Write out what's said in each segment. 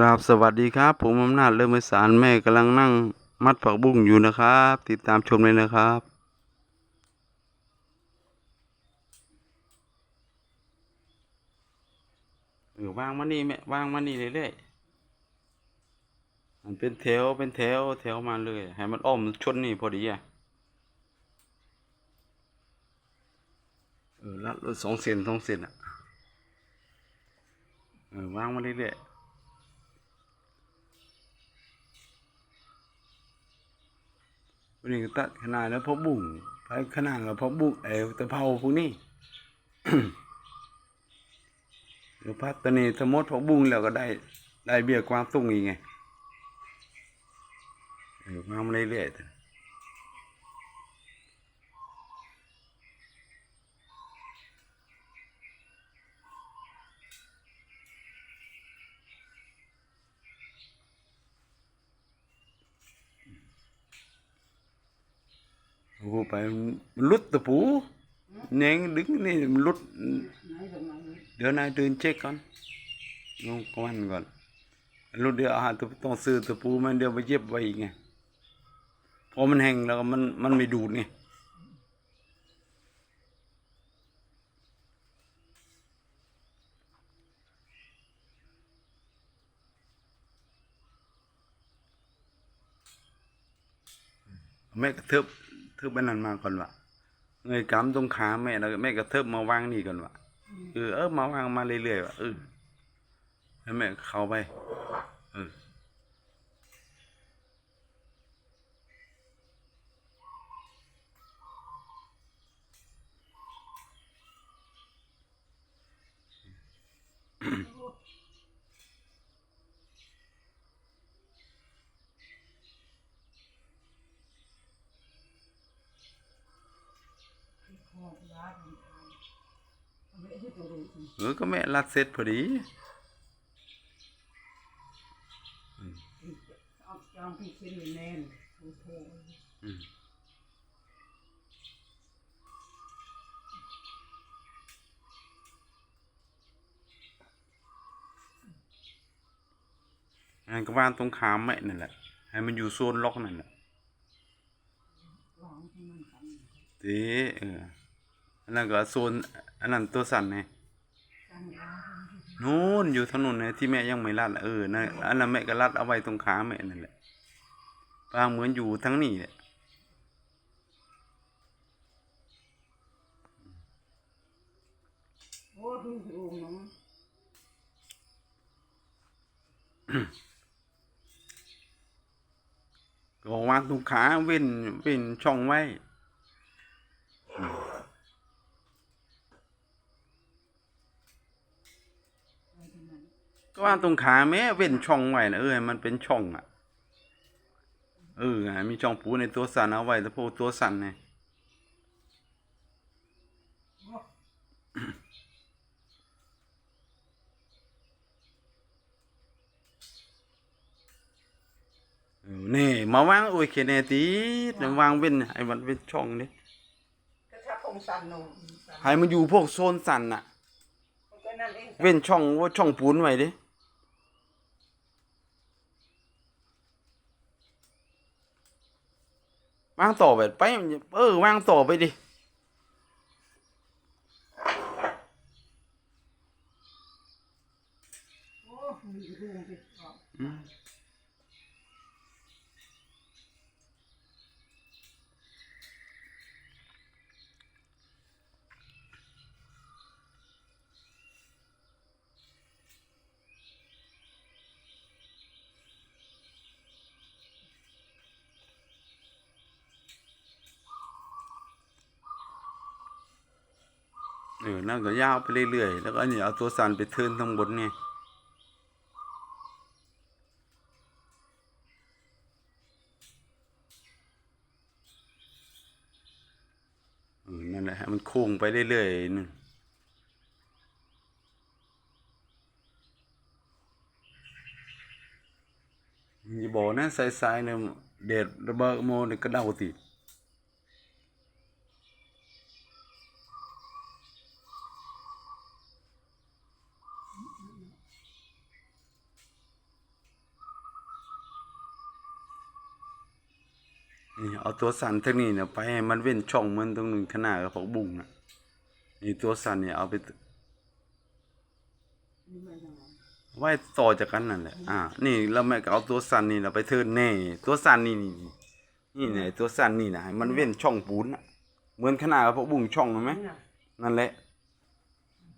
ครับสวัสดีครับ ผมอำนาจเริ่มไพศาลแม่กำลังนั่งมัดผักบุ้งอยู่นะครับ ติดตามชมเลยนะครับเออวางมานี่แม่วางมานี่เรื่อยๆมันเป็นแถวเป็นแถวแถวมาเลยให้มันอ้อมชนนี่พอดีอะเออลัดสองเซนสองเซนอะเออวางมาเรื่อยๆ วันนี้ก็ตัดขนาดแล้วพอบุ้งไปขนาดแล้วพอบุ้งเอวตะเภาพวกนี้หรือพัดตอนนี้สมมติพอบุ้งแล้วก็ได้ได้เบี้ยความสูงอีกไงเออมามาเรื่อยๆ โอ้โหไปมันลุดตะปูเน่งดึงนี่มันลุด เดี๋ยวนายเดินเช็คก่อนลงก่อนก่อนรู้เดี๋ยวอาหารต้องซื้อตะปูมันเดี๋ยวไปเย็บไว้ไงพอมันแห้งแล้วมันมันไม่ดูดไงแม่กระเทิบ เทิบไปนั่นมาก่อนวะเงยกำตรงขาแม่แล้วแม่ก็เทิบมาวางนี่ก่อนวะเออเออมาวางมาเรื่อยๆว่ะเออให้แม่เข้าไปเออ เออก็แม่รัดเสร็จพอดีเอาจองพี่ชิ้นแน่นโอ้โหอืมอันก็วางตรงขาแม่นั่นแหละ ให้มันอยู่โซนล็อกนั่นแหละลองให้มันกันตีเออ อันนั้นก็โซนอันนั้นตัวสั่นไงกันลองนู่นอยู่ถนนเนี่ยที่แม่ยังไม่รัดอะเออนั่นอันนั้นแม่ก็รัดเอาไว้ตรงขาแม่นั่นแหละปางเหมือนอยู่ทั้งนี้แหละโอ้ดูดูน้องก็วางตรงขาเว้นเว้นช่องไว้อืม ไว้ที่นั่น ก็วางตรงขาแม่เว้นช่องไว้นะเออให้มันเป็นช่องอะ เออให้มีช่องปูในตัวสันเอาไว้แต่พวกตัวสันไงโอ้เออนี่มาวางโอ้ยเคเนตีวางเว้นให้มันเป็นช่องนี่กระชับพงสันหนูให้มันอยู่พวกโซนสันน่ะมันก็นั่นเองเว้นช่องว่าช่องปูนไว้ดิ วางต่อไปไปเออวางต่อไปดิ โอ้มีรูไปออก อืม เออนั่นก็ยาวไปเรื่อยๆ แล้วก็อันนี้เอาตัวสันไปเทิร์นข้งบนไงเออนั่นแหละฮะมันโค้งไปเรื่อยๆนึงอย่าบอกนะสายๆเนี่ยเด็ดระเบิดโมนี่กระเดาติด นี่เอาตัวสันทางนี้เนี่ยไปให้มันเว้นช่องเหมือนตรงนึงขนาดกับผักบุ้งน่ะนี่ตัวสันเนี่ยเอาไปว่าจากไว้ต่อจากกันนั่นแหละ อ่า นี่แล้วแม่ก็เอาตัวสันนี่เราไปเทินแน่ ตัวสันนี่นี่นี่เนี่ยตัวสันนี่นะมันเว้นช่องปูนน่ะเหมือนขนาดกับพวกบุ้งช่องเห็นไหมนั่นแหละ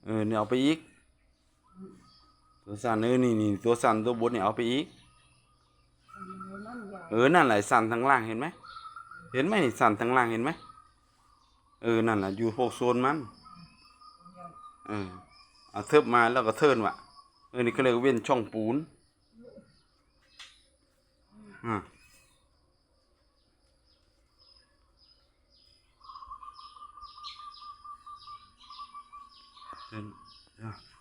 เออเนี่ยเอาไปอีก ตัวสันเออนี่นี่ตัวสันตัวบนเนี่ยเอาไปอีก เออ นั่นแหละสันทางล่างเห็นไหม เห็นไหมนี่สันทางล่างเห็นไหมเออนั่นแหละอยู่พวกโซนมันเออเอาเทิบมาแล้วก็เทิร์นว่ะเออนี่ก็เลยเว้นช่องปูนอ่าเทินอะ mày mày giỏi chip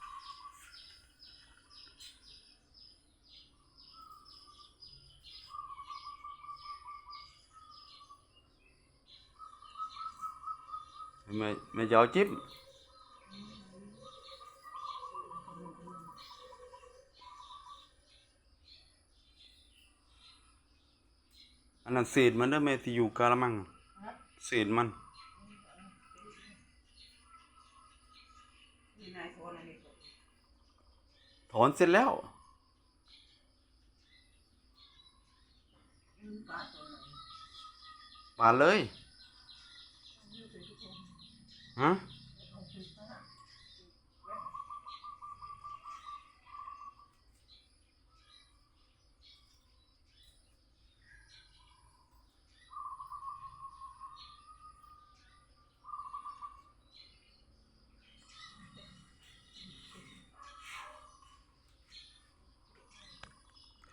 อันนั้นเศษมันเด้อแม่ที่อยู่กะละมังอะเศษมันนี่นายโทรอะไรนี่ถอนเสร็จแล้วอืมปาดตัวไหนปาดเลย ಹಾಂ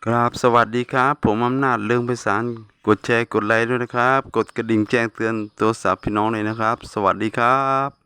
ครับสวัสดีครับ ผมอำนาจเรื่องไพศาลกดแชร์กดไลค์ด้วยนะครับ กดกระดิ่งแจ้งเตือนตัวสาพี่น้องเลยนะครับ สวัสดีครับ